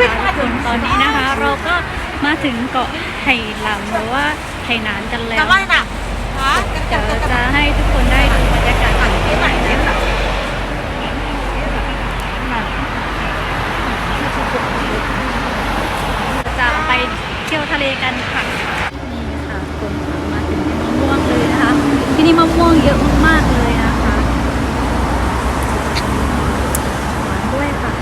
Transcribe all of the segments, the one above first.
นะคะทุกคนตอนนี้นะคะ เราก็มาถึงเกาะไหหลำหรือว่าไหหนานกันแล้วแต่ว่าน่ะฮะเดี๋ยวจะให้ทุกคนได้ดูบรรยากาศฝั่งที่ไหนนะคะจะไปเที่ยวทะเลกันค่ะนี่ค่ะคนมาถึงที่มะม่วงเลยนะคะ ที่นี่มะม่วงเยอะมากๆเลยนะคะหวานด้วยค่ะ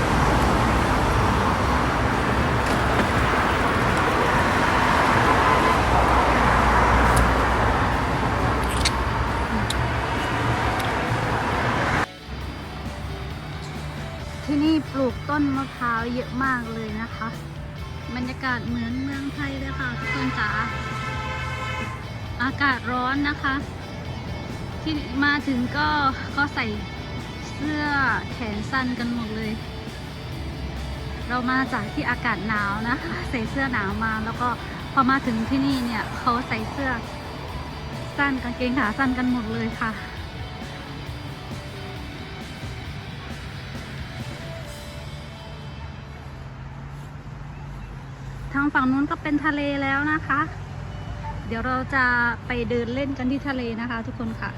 ที่นี่ ปลูกต้นมะพร้าวเยอะมากเลยนะคะ บรรยากาศเหมือนเมืองไทยเลยค่ะทุกคนจ๋าอากาศร้อนนะคะ ที่มาถึงก็ก็ใส่เสื้อแขนสั้นกันหมดเลย เรามาจากที่อากาศหนาวนะคะ ใส่เสื้อหนาวมาแล้วก็พอมาถึงที่นี่เนี่ยเขาใส่เสื้อสั้นกางเกงขาสั้นกันหมดเลยค่ะางฝั่งนู้นก็เป็นทะเลแล้วนะคะ เดี๋ยวเราจะไปเดินเล่นกันที่ทะเลนะคะ ทุกคนค่ะ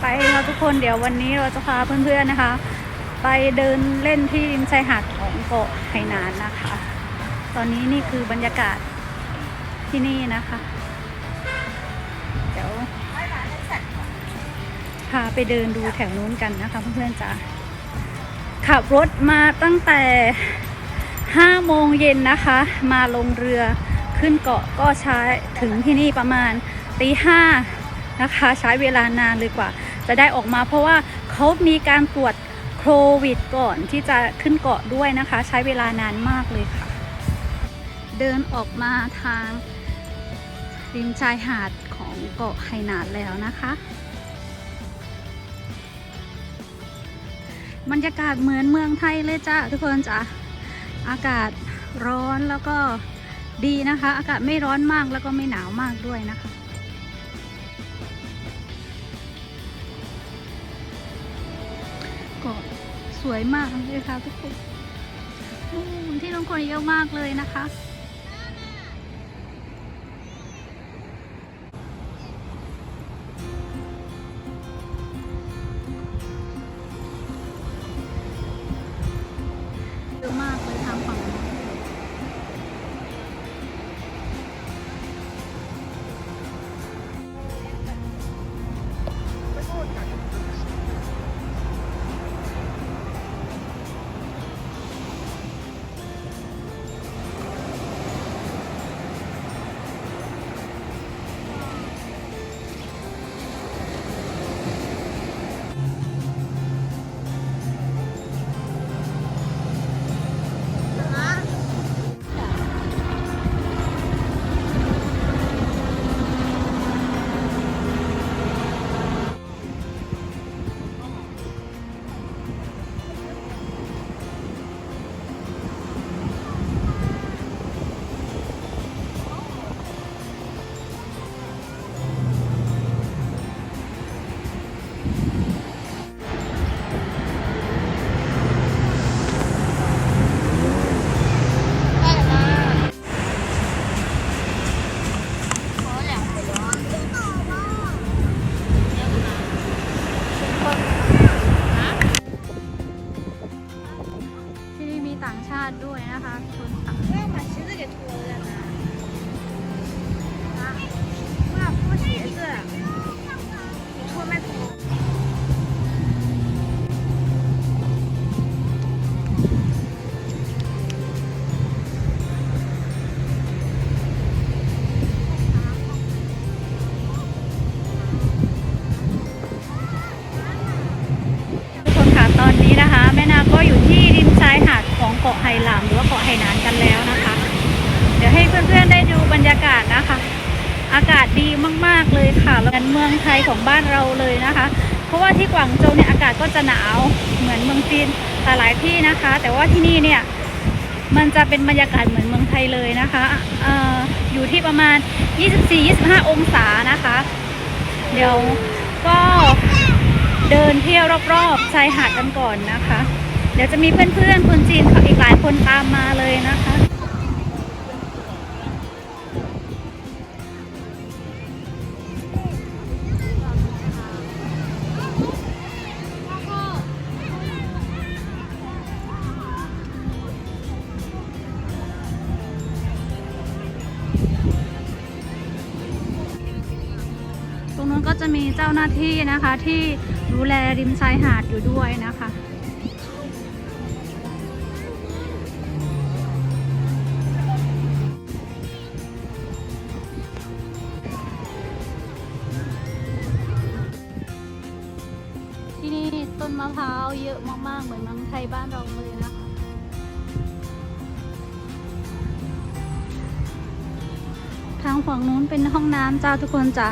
ไปค่ะทุกคนเดี๋ยววันนี้เราจะพาเพื่อนๆนะคะ ไปเดินเล่นที่ริมชายหาดของเกาะไหหนานนะคะ ตอนนี้นี่คือบรรยากาศที่นี่นะคะาไปเดินดูแถวนู้นกันนะคะเพื่อนๆจ้าขับรถมาตั้งแต่5โมงเย็นนะคะ มาลงเรือขึ้นเกาะก็ใช้ถึงที่นี่ประมาณตีห้านะคะ ใช้เวลานานเลยกว่า จะได้ออกมาเพราะว่าเขามีการตรวจโควิดก่อนที่จะขึ้นเกาะด้วยนะคะ ใช้เวลานานมากเลยค่ะ เดินออกมาทางริมชายหาดของเกาะไหหนานแล้วนะคะ บรรยากาศเหมือนเมืองไทยเลยจ้ะทุกคนจ้ะอากาศร้อนแล้วก็ดีนะคะ อากาศไม่ร้อนมากแล้วก็ไม่หนาวมากด้วยนะคะก็สวยมากเลยค่ะทุกคนอู้ที่ลงคนเยอะมากเลยนะคะางชาติด้วยนะคะคุณค่ะ 不要把鞋子给脱了呢。啊，不要脱鞋子，你脱没脱？ ทุกคนค่ะตอนนี้นะคะ แม่นาก็อยู่ที่ริมชายหาด ของเกาะไหหลำหรือว่าเกาะไหหนานกันแล้วนะคะ เดี๋ยวให้เพื่อนๆได้ดูบรรยากาศนะคะ อากาศดีมากๆเลยค่ะเหมือนเมืองไทยของบ้านเราเลยนะคะ เพราะว่าที่กวางโจวเนี่ยอากาศก็จะหนาวเหมือนเมืองจีนหลายที่นะคะ แต่ว่าที่นี่เนี่ยมันจะเป็นบรรยากาศเหมือนเมืองไทยเลยนะคะออยู่ที่ประมาณ 24-25 องศานะคะ เดี๋ยวก็เดินเที่ยวรอบๆชายหาดกันก่อนนะคะ เดี๋ยวจะมีเพื่อนๆคนจีนอีกหลายคนตามมาเลยนะคะตรงนู้นก็จะมีเจ้าหน้าที่นะคะที่ดูแลริมชายหาดอยู่ด้วยนะคะ ต้นมะพร้าวเยอะมากๆ เหมือนเมืองไทยบ้านเราเลยนะคะทางฝั่งนู้นเป็นห้องน้ำจ้าทุกคนจ้า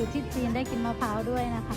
อยู่ที่จีนได้กินมะพร้าวด้วยนะคะ